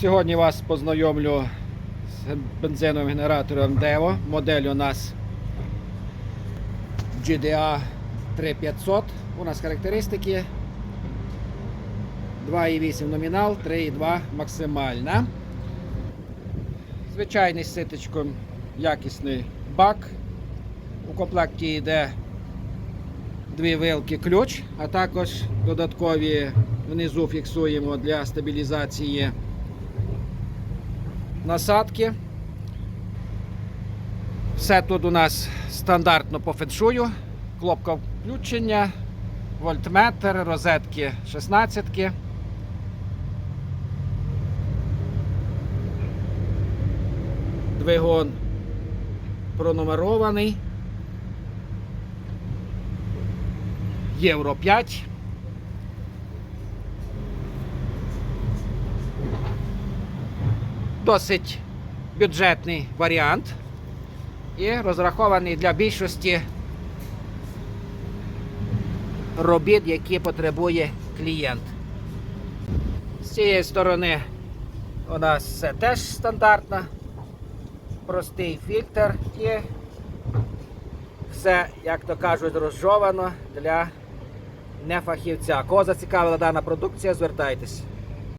Сьогодні вас познайомлю з бензиновим генератором Devo. Модель у нас GDA 3500. У нас характеристики 2,8 номінал, 3,2 максимальна. Звичайний з ситочком якісний бак. У комплекті йде дві вилки ключ, а також додаткові внизу фіксуємо для стабілізації насадки. Все тут у нас стандартно по феншую. Кнопка включення, вольтметр, розетки 16. Двигун пронумерований. Євро 5. Досить бюджетний варіант і розрахований для більшості робіт, які потребує клієнт. З цієї сторони у нас все теж стандартно, простий фільтр і все, як то кажуть, розжовано для нефахівця. Кого зацікавила дана продукція, звертайтесь.